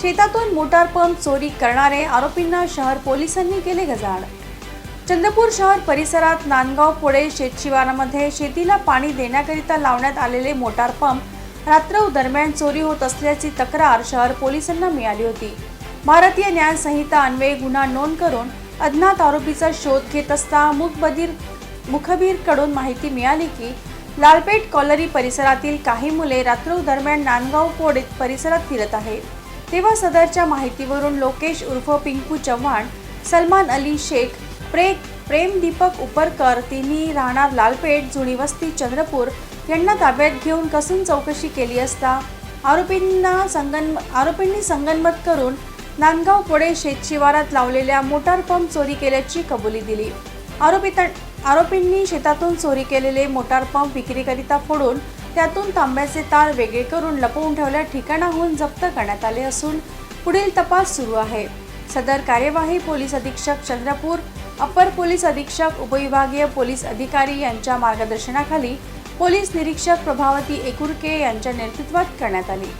शेतातून motor pump चोरी करणारे आरोपींना शहर पोलिसांनी केले गजाड चंद्रपूर शहर परिसरात नांदगाव पुढे शेतशिवारामध्ये शेतीला पाणी देण्याकरिता लावण्यात आलेले मोटार पंप रात्र दरम्यान चोरी होत असल्याची तक्रार शहर पोलिसांना मिळाली होती. भारतीय न्याय संहिता अन्वये गुन्हा नोंद करून अज्ञात आरोपीचा शोध घेत असता मुखबदीर मुखबीरकडून माहिती मिळाली की लालपेठ कॉलरी परिसरातील काही मुले रात्र दरम्यान नांदगाव पोडे परिसरात फिरत आहेत. तेव्हा सदरच्या माहितीवरून लोकेश उर्फ पिंकू चव्हाण सलमान अली शेख प्रे प्रेम दीपक उपरकर तिन्ही राहणार लालपेठ जुनी वस्ती चंद्रपूर यांना ताब्यात घेऊन कसून चौकशी केली असता आरोपींना संगन आरोपींनी संगनमत करून नांदगाव पुढे शेतशिवारात लावलेल्या मोटार पंप चोरी केल्याची कबुली दिली. आरोपी आरोपींनी शेतातून चोरी केलेले मोटार पंप विक्रीकरिता फोडून त्यातून तांब्याचे तार वेगळे करून लपवून ठेवल्या ठिकाणाहून जप्त करण्यात आले असून पुढील तपास सुरू आहे. सदर कार्यवाही पोलीस अधीक्षक चंद्रपूर अपर पोलीस अधीक्षक उपविभागीय पोलीस अधिकारी यांच्या मार्गदर्शनाखाली पोलीस निरीक्षक प्रभावती एकुरके यांच्या नेतृत्वात करण्यात आली.